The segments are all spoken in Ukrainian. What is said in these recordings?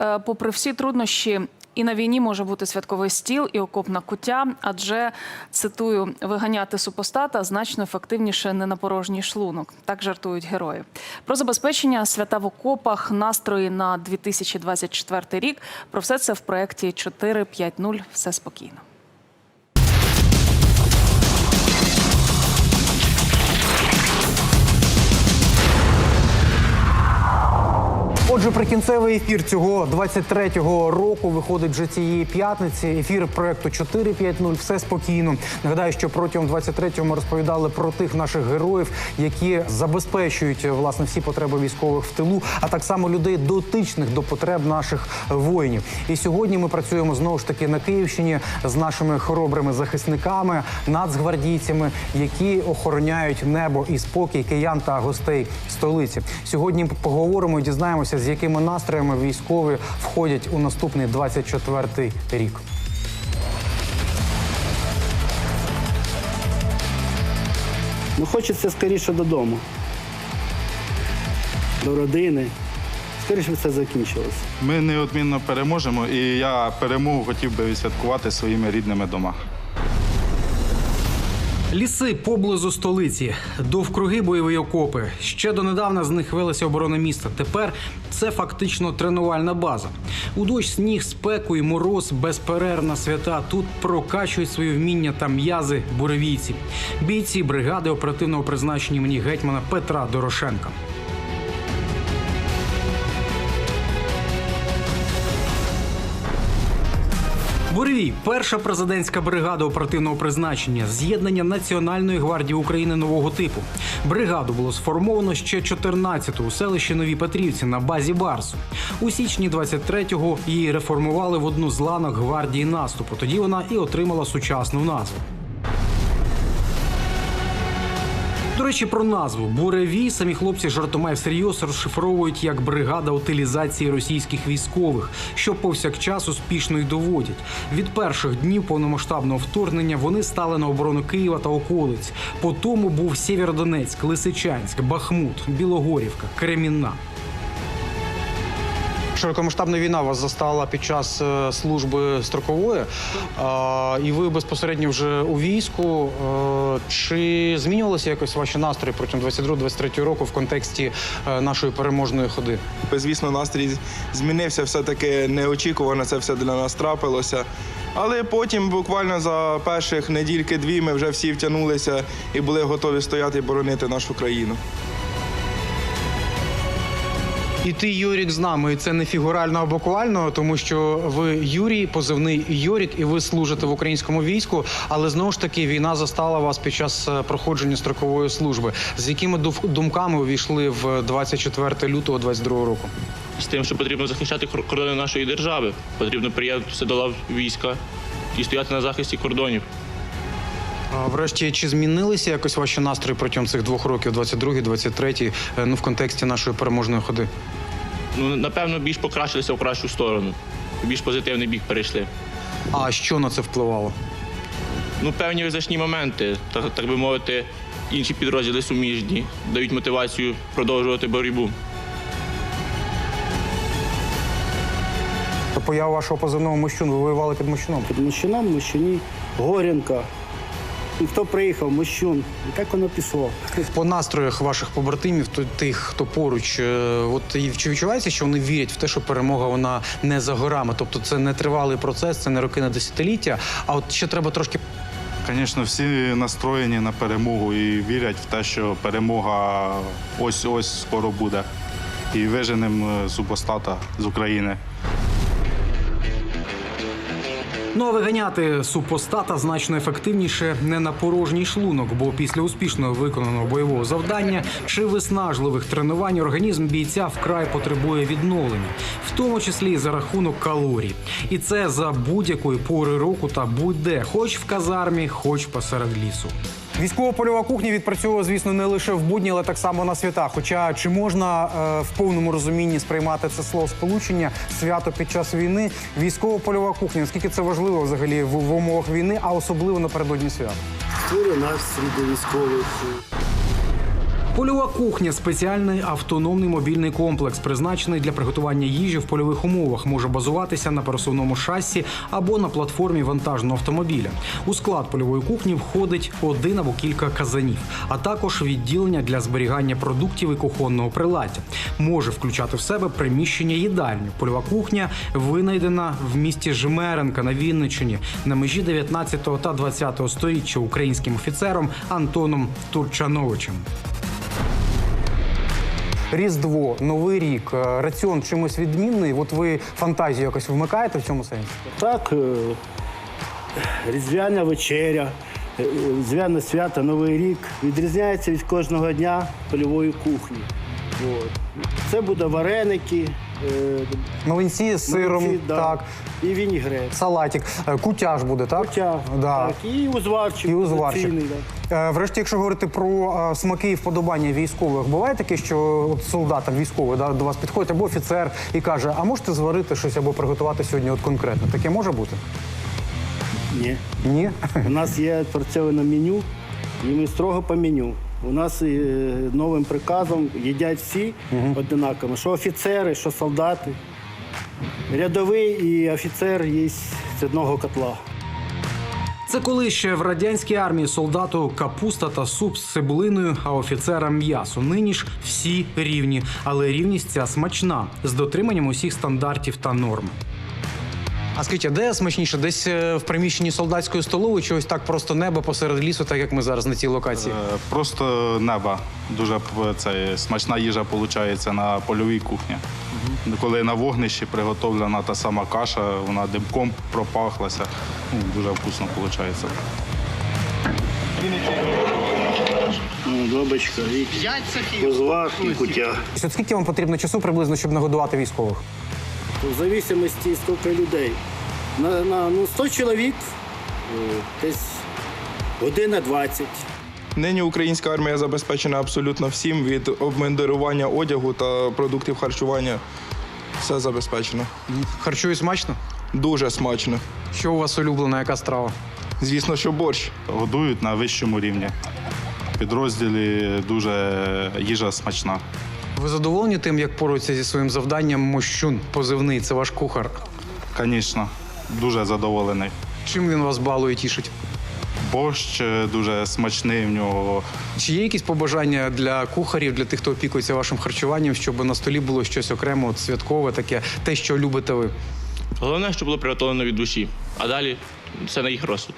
Е, Попри всі труднощі, і на війні може бути святковий стіл і окопна куття, адже цитую, виганяти супостата значно ефективніше не на порожній шлунок. Так жартують герої. Про забезпечення свята в окопах, настрої на 2024 рік. Про все це в проєкті 4.5.0 Все спокійно. Отже, прикінцевий ефір цього 23-го року виходить вже цієї п'ятниці. Ефір проекту 4.5.0 все спокійно. Нагадаю, що протягом 23-го ми розповідали про тих наших героїв, які забезпечують власне всі потреби військових в тилу, а так само людей дотичних до потреб наших воїнів. І сьогодні ми працюємо знову ж таки на Київщині з нашими хоробрими захисниками, нацгвардійцями, які охороняють небо і спокій киян та гостей столиці. Сьогодні поговоримо і дізнаємося, з якими настроями військові входять у наступний 24-й рік. Ну, хочеться скоріше додому. До родини. Скоріше це закінчилося. Ми неодмінно переможемо, і я перемогу хотів би відсвяткувати своїми рідними домах. Ліси поблизу столиці, довкруги бойові окопи. Ще донедавна з них велася оборона міста. Тепер це фактично тренувальна база. У дощ, сніг, спеку і мороз безперервна свята. Тут прокачують свої вміння та м'язи буревійці. Бійці бригади оперативного призначення мені гетьмана Петра Дорошенка. Буревій перша президентська бригада оперативного призначення, з'єднання Національної гвардії України нового типу. Бригаду було сформовано ще 14-го у селищі Нові Петрівці на базі Барсу. У січні 23-го її реформували в одну з ланок гвардії наступу. Тоді вона і отримала сучасну назву. До речі, про назву Буревій самі хлопці жартома всерйоз розшифровують як бригада утилізації російських військових, що повсякчас успішно й доводять. Від перших днів повномасштабного вторгнення вони стали на оборону Києва та околиць. По тому був Сєвєродонецьк, Лисичанськ, Бахмут, Білогорівка, Кремінна. Широкомасштабна війна вас застала під час е, служби строкової, і ви безпосередньо вже у війську. Е, Чи змінювалися якось ваші настрої протягом 22-23 року в контексті е, нашої переможної ходи? Звісно, настрій змінився все-таки неочікувано, це все для нас трапилося. Але потім, буквально за перших недільки-дві, ми вже всі втягнулися і були готові стояти і боронити нашу країну. І ти, Юрік, з нами. І це не фігурально а буквально, тому що ви Юрій, позивний Юрік, і ви служите в українському війську. Але знову ж таки війна застала вас під час е, проходження строкової служби. З якими думками ви війшли в 24 лютого 22 року? з тим, що потрібно захищати кор- кордони нашої держави. Потрібно приєднатися до лав війська і стояти на захисті кордонів. А, Врешті, чи змінилися якось ваші настрої протягом цих двох років, 22 23 е, ну в контексті нашої переможної ходи? Ну, напевно, більш покращилися в кращу сторону. В Більш позитивний бік перейшли. А що на це впливало? Ну, певні визначні моменти, так, так би мовити, інші підрозділи суміжні, дають мотивацію продовжувати боротьбу. Поява вашого позивного мощун, ви воювали під мощуном. Під Мощуном, Мощуні, Горенка. Хто приїхав, Мощун. І так воно пішло. По настроях ваших побратимів, то тих, хто поруч, е, от і чи відчувається, що вони вірять в те, що перемога вона не за горами? Тобто це не тривалий процес, це не роки на десятиліття. А от ще треба трошки Звісно, всі настроєні на перемогу і вірять в те, що перемога ось ось скоро буде. І виженемо супостата з України. Ну а виганяти супостата значно ефективніше не на порожній шлунок, бо після успішно виконаного бойового завдання чи виснажливих тренувань організм бійця вкрай потребує відновлення, в тому числі і за рахунок калорій. І це за будь-якої пори року та будь-де, хоч в казармі, хоч посеред лісу. Військово-польова кухня відпрацьовує, звісно, не лише в будні, але так само на свята. Хоча чи можна е, в повному розумінні сприймати це слово сполучення свято під час війни? Військово-польова кухня, наскільки це важливо взагалі в, в умовах війни, а особливо напередодні свята? Створює нас військових. Польова кухня спеціальний автономний мобільний комплекс, призначений для приготування їжі в польових умовах. Може базуватися на пересувному шасі або на платформі вантажного автомобіля. У склад польової кухні входить один або кілька казанів, а також відділення для зберігання продуктів і кухонного приладдя. Може включати в себе приміщення їдальні. Польова кухня винайдена в місті Жмеренка на Вінниччині на межі 19 та 20 століття українським офіцером Антоном Турчановичем. Різдво, Новий рік, е, раціон чимось відмінний. От ви фантазію якось вмикаєте в цьому сенсі? Так, е, різдвяна вечеря, е, різдвяне свято, Новий рік відрізняється від кожного дня польової кухні. Це буде вареники, Млинці з сиром, млинці, да, так, і вінігрет. салатик, е, кутяж буде, так? Да. так, і узварчик. І узварчик. традиційний, да. Е, Врешті, якщо говорити про е, смаки і вподобання військових, буває таке, що от солдат там військовий да, до вас підходить або офіцер і каже: а можете зварити щось або приготувати сьогодні от конкретно? Таке може бути? Ні. Ні? У нас є відпрацьоване меню, і ми строго по меню. У нас е, новим приказом їдять всі одинаково. Що офіцери, що солдати. Рядовий і офіцер є з одного котла. Це коли ще в радянській армії солдату капуста та суп з цибулиною, а офіцерам м'ясо. Нині ж всі рівні, але рівність ця смачна з дотриманням усіх стандартів та норм. А скажіть, а де смачніше? Десь е, в приміщенні солдатської столової чи ось так просто небо посеред лісу, так як ми зараз на цій локації? Е, Просто неба. Дуже це, смачна їжа виходить на польовій кухні. Коли на вогнищі приготовлена та сама каша, вона димком пропахлася. Ну, дуже вкусно виходить. Добочка, і узвар, і кутя. Скільки вам потрібно часу приблизно, щоб нагодувати військових? В зависимості скільки людей. На, на ну, 100 чоловік е, десь година 20. Нині українська армія забезпечена абсолютно всім від обмундирування одягу та продуктів харчування. Все забезпечено. Харчую смачно? Дуже смачно. Що у вас улюблена, яка страва? Звісно, що борщ. Годують на вищому рівні. В підрозділі дуже їжа смачна. Ви задоволені тим, як порується зі своїм завданням Мощун, позивний, це ваш кухар. Звісно, дуже задоволений. Чим він вас балує, тішить? Борщ е, дуже смачний в нього. Чи є якісь побажання для кухарів, для тих, хто опікується вашим харчуванням, щоб на столі було щось окремо, от святкове, таке, те, що любите ви? Головне, щоб було приготовлено від душі, а далі все на їх розсуд.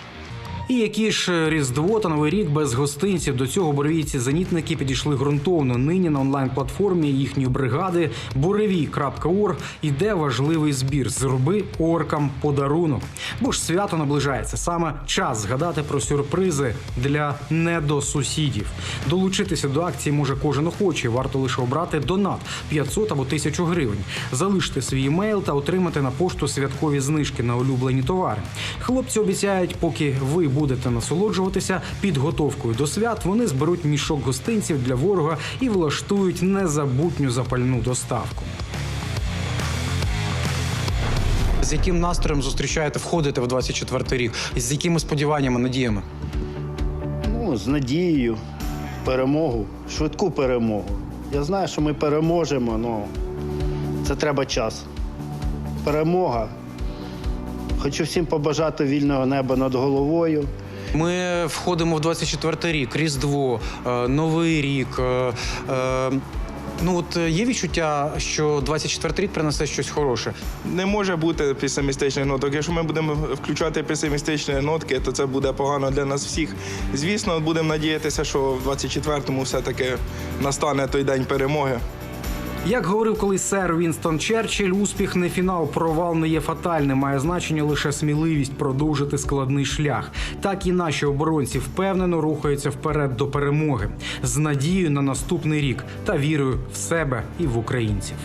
І які ж е, Різдво та Новий рік без гостинців до цього буревійці зенітники підійшли ґрунтовно. Нині на онлайн-платформі їхньої бригади буревій.орг іде важливий збір. Зроби оркам подарунок. Бо ж свято наближається. Саме час згадати про сюрпризи для недосусідів. Долучитися до акції може кожен охочий. Варто лише обрати донат 500 або 1000 гривень. Залиште свій емейл та отримати на пошту святкові знижки на улюблені товари. Хлопці обіцяють, поки ви будете насолоджуватися підготовкою до свят, вони зберуть мішок гостинців для ворога і влаштують незабутню запальну доставку. З яким настроєм зустрічаєте, входите в 24 рік? З якими сподіваннями, надіями? Ну, з надією, перемогу, швидку перемогу. Я знаю, що ми переможемо, але це треба час. Перемога. Хочу всім побажати вільного неба над головою. Ми входимо в 24 рік, Різдво, е, Новий рік. е, е, Ну от є відчуття, що 24 рік принесе щось хороше. Не може бути песимістичних ноток. Якщо ми будемо включати песимістичні нотки, то це буде погано для нас всіх. Звісно, будемо надіятися, що в 24-му все-таки настане той день перемоги. Як говорив колись сер Вінстон Черчилль, успіх не фінал, провал не є фатальним. Має значення лише сміливість продовжити складний шлях. Так і наші оборонці впевнено рухаються вперед до перемоги з надією на наступний рік та вірою в себе і в українців.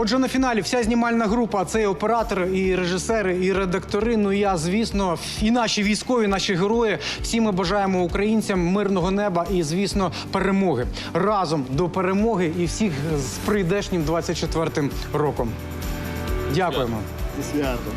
Отже, на фіналі вся знімальна група, це і оператори, і режисери, і редактори. Ну я, звісно, і наші військові, наші герої. Всі ми бажаємо українцям мирного неба і, звісно, перемоги разом до перемоги і всіх з прийдешнім 24-м роком. Дякуємо. Зі святом.